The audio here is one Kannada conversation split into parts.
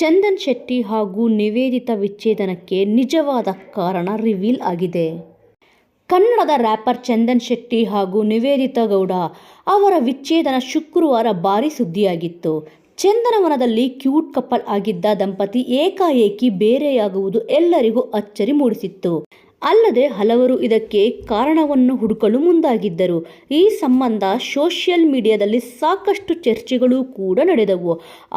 ಚಂದನ್ ಶೆಟ್ಟಿ ಹಾಗೂ ನಿವೇದಿತ ವಿಚ್ಛೇದನಕ್ಕೆ ನಿಜವಾದ ಕಾರಣ ರಿವೀಲ್ ಆಗಿದೆ. ಕನ್ನಡದ ರ್ಯಾಪರ್ ಚಂದನ್ ಶೆಟ್ಟಿ ಹಾಗೂ ನಿವೇದಿತಾ ಗೌಡ ಅವರ ವಿಚ್ಛೇದನ ಶುಕ್ರವಾರ ಭಾರಿ ಸುದ್ದಿಯಾಗಿತ್ತು. ಚಂದನವನದಲ್ಲಿ ಕ್ಯೂಟ್ ಕಪಲ್ ಆಗಿದ್ದ ದಂಪತಿ ಏಕಾಏಕಿ ಬೇರೆಯಾಗುವುದು ಎಲ್ಲರಿಗೂ ಅಚ್ಚರಿ ಮೂಡಿಸಿತ್ತು. ಅಲ್ಲದೆ ಹಲವರು ಇದಕ್ಕೆ ಕಾರಣವನ್ನು ಹುಡುಕಲು ಮುಂದಾಗಿದ್ದರು. ಈ ಸಂಬಂಧ ಸೋಷಿಯಲ್ ಮೀಡಿಯಾದಲ್ಲಿ ಸಾಕಷ್ಟು ಚರ್ಚೆಗಳು ಕೂಡ ನಡೆದವು.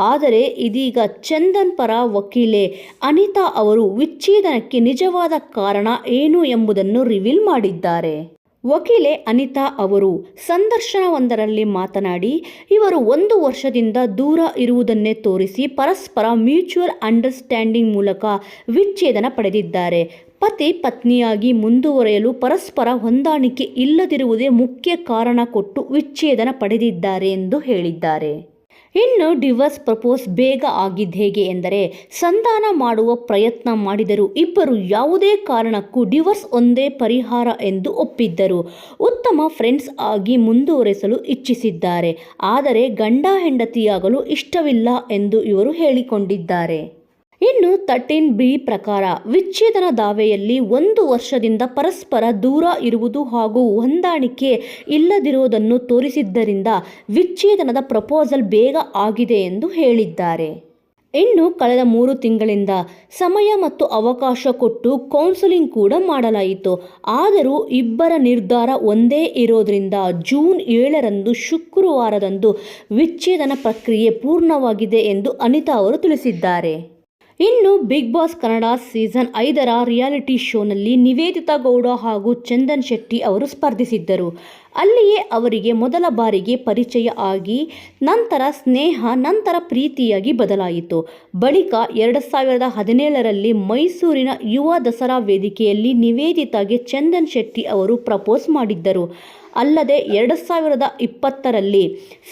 ಆದರೆ ಇದೀಗ ಚಂದನ್ ಪರ ವಕೀಲೆ ಅನಿತಾ ಅವರು ವಿಚ್ಛೇದನಕ್ಕೆ ನಿಜವಾದ ಕಾರಣ ಏನು ಎಂಬುದನ್ನು ರಿವೀಲ್ ಮಾಡಿದ್ದಾರೆ. ವಕೀಲೆ ಅನಿತಾ ಅವರು ಸಂದರ್ಶನವೊಂದರಲ್ಲಿ ಮಾತನಾಡಿ, ಇವರು ಒಂದು ವರ್ಷದಿಂದ ದೂರ ಇರುವುದನ್ನೇ ತೋರಿಸಿ ಪರಸ್ಪರ ಮ್ಯೂಚುವಲ್ ಅಂಡರ್ಸ್ಟ್ಯಾಂಡಿಂಗ್ ಮೂಲಕ ವಿಚ್ಛೇದನ ಪಡೆದಿದ್ದಾರೆ. ಪತಿ ಪತ್ನಿಯಾಗಿ ಮುಂದುವರೆಯಲು ಪರಸ್ಪರ ಹೊಂದಾಣಿಕೆ ಇಲ್ಲದಿರುವುದೇ ಮುಖ್ಯ ಕಾರಣ ಕೊಟ್ಟು ವಿಚ್ಛೇದನ ಪಡೆದಿದ್ದಾರೆ ಎಂದು ಹೇಳಿದ್ದಾರೆ. ಇನ್ನು ಡಿವೋರ್ಸ್ ಪ್ರಪೋಸ್ ಬೇಗ ಆಗಿದ್ದು ಹೇಗೆ ಎಂದರೆ, ಸಂಧಾನ ಮಾಡುವ ಪ್ರಯತ್ನ ಮಾಡಿದರು ಇಬ್ಬರು ಯಾವುದೇ ಕಾರಣಕ್ಕೂ ಡಿವೋರ್ಸ್ ಒಂದೇ ಪರಿಹಾರ ಎಂದು ಒಪ್ಪಿದ್ದರು. ಉತ್ತಮ ಫ್ರೆಂಡ್ಸ್ ಆಗಿ ಮುಂದುವರೆಸಲು ಇಚ್ಛಿಸಿದ್ದಾರೆ. ಆದರೆ ಗಂಡ ಹೆಂಡತಿಯಾಗಲು ಇಷ್ಟವಿಲ್ಲ ಎಂದು ಇವರು ಹೇಳಿಕೊಂಡಿದ್ದಾರೆ. ಇನ್ನು ತರ್ಟೀನ್ ಬಿ ಪ್ರಕಾರ ವಿಚ್ಛೇದನ ದಾವೆಯಲ್ಲಿ ಒಂದು ವರ್ಷದಿಂದ ಪರಸ್ಪರ ದೂರ ಇರುವುದು ಹಾಗೂ ಹೊಂದಾಣಿಕೆ ಇಲ್ಲದಿರುವುದನ್ನು ತೋರಿಸಿದ್ದರಿಂದ ವಿಚ್ಛೇದನದ ಪ್ರಪೋಸಲ್ ಬೇಗ ಆಗಿದೆ ಎಂದು ಹೇಳಿದ್ದಾರೆ. ಇನ್ನು ಕಳೆದ ಮೂರು ತಿಂಗಳಿಂದ ಸಮಯ ಮತ್ತು ಅವಕಾಶ ಕೊಟ್ಟು ಕೌನ್ಸಿಲಿಂಗ್ ಕೂಡ ಮಾಡಲಾಯಿತು. ಆದರೂ ಇಬ್ಬರ ನಿರ್ಧಾರ ಒಂದೇ ಇರೋದ್ರಿಂದ ಜೂನ್ ಏಳರಂದು ಶುಕ್ರವಾರದಂದು ವಿಚ್ಛೇದನ ಪ್ರಕ್ರಿಯೆ ಪೂರ್ಣವಾಗಿದೆ ಎಂದು ಅನಿತಾ ಅವರು ತಿಳಿಸಿದ್ದಾರೆ. ಇನ್ನು ಬಿಗ್ ಬಾಸ್ ಕನ್ನಡ ಸೀಸನ್ ಐದರ ರಿಯಾಲಿಟಿ ಶೋನಲ್ಲಿ ನಿವೇದಿತಾ ಗೌಡ ಹಾಗೂ ಚಂದನ್ ಶೆಟ್ಟಿ ಅವರು ಸ್ಪರ್ಧಿಸಿದ್ದರು. ಅಲ್ಲಿಯೇ ಅವರಿಗೆ ಮೊದಲ ಬಾರಿಗೆ ಪರಿಚಯ ಆಗಿ ನಂತರ ಸ್ನೇಹ, ನಂತರ ಪ್ರೀತಿಯಾಗಿ ಬದಲಾಯಿತು. ಬಳಿಕ ಎರಡು ಸಾವಿರದ ಹದಿನೇಳರಲ್ಲಿ ಮೈಸೂರಿನ ಯುವ ದಸರಾ ವೇದಿಕೆಯಲ್ಲಿ ನಿವೇದಿತಾಗೆ ಚಂದನ್ ಶೆಟ್ಟಿ ಅವರು ಪ್ರಪೋಸ್ ಮಾಡಿದ್ದರು. ಅಲ್ಲದೆ ಎರಡು ಸಾವಿರದ ಇಪ್ಪತ್ತರಲ್ಲಿ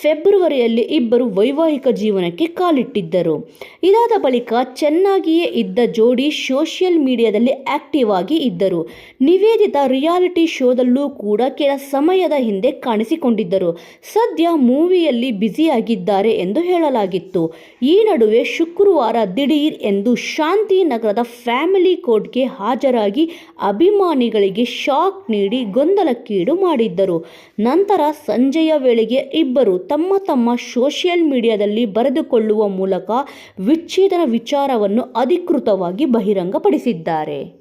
ಫೆಬ್ರವರಿಯಲ್ಲಿ ಇಬ್ಬರು ವೈವಾಹಿಕ ಜೀವನಕ್ಕೆ ಕಾಲಿಟ್ಟಿದ್ದರು. ಇದಾದ ಬಳಿಕ ಚೆನ್ನಾಗಿಯೇ ಇದ್ದ ಜೋಡಿ ಸೋಷಿಯಲ್ ಮೀಡಿಯಾದಲ್ಲಿ ಆಕ್ಟಿವ್ ಆಗಿ ಇದ್ದರು. ನಿವೇದಿತ ರಿಯಾಲಿಟಿ ಶೋದಲ್ಲೂ ಕೂಡ ಕೆಲ ಸಮಯದ ಹಿಂದೆ ಕಾಣಿಸಿಕೊಂಡಿದ್ದರು. ಸದ್ಯ ಮೂವಿಯಲ್ಲಿ ಬ್ಯುಸಿಯಾಗಿದ್ದಾರೆ ಎಂದು ಹೇಳಲಾಗಿತ್ತು. ಈ ನಡುವೆ ಶುಕ್ರವಾರ ದಿಢೀರ್ ಎಂದು ಶಾಂತಿನಗರದ ಫ್ಯಾಮಿಲಿ ಕೋರ್ಟ್ಗೆ ಹಾಜರಾಗಿ ಅಭಿಮಾನಿಗಳಿಗೆ ಶಾಕ್ ನೀಡಿ ಗೊಂದಲಕ್ಕೀಡು ಮಾಡಿದ್ದರು. ನಂತರ ಸಂಜೆಯ ವೇಳೆಗೆ ಇಬ್ಬರು ತಮ್ಮ ತಮ್ಮ ಸೋಷಿಯಲ್ ಮೀಡಿಯಾದಲ್ಲಿ ಬರೆದುಕೊಳ್ಳುವ ಮೂಲಕ ವಿಚ್ಛೇದನ ವಿಚಾರವನ್ನು ಅಧಿಕೃತವಾಗಿ ಬಹಿರಂಗಪಡಿಸಿದ್ದಾರೆ.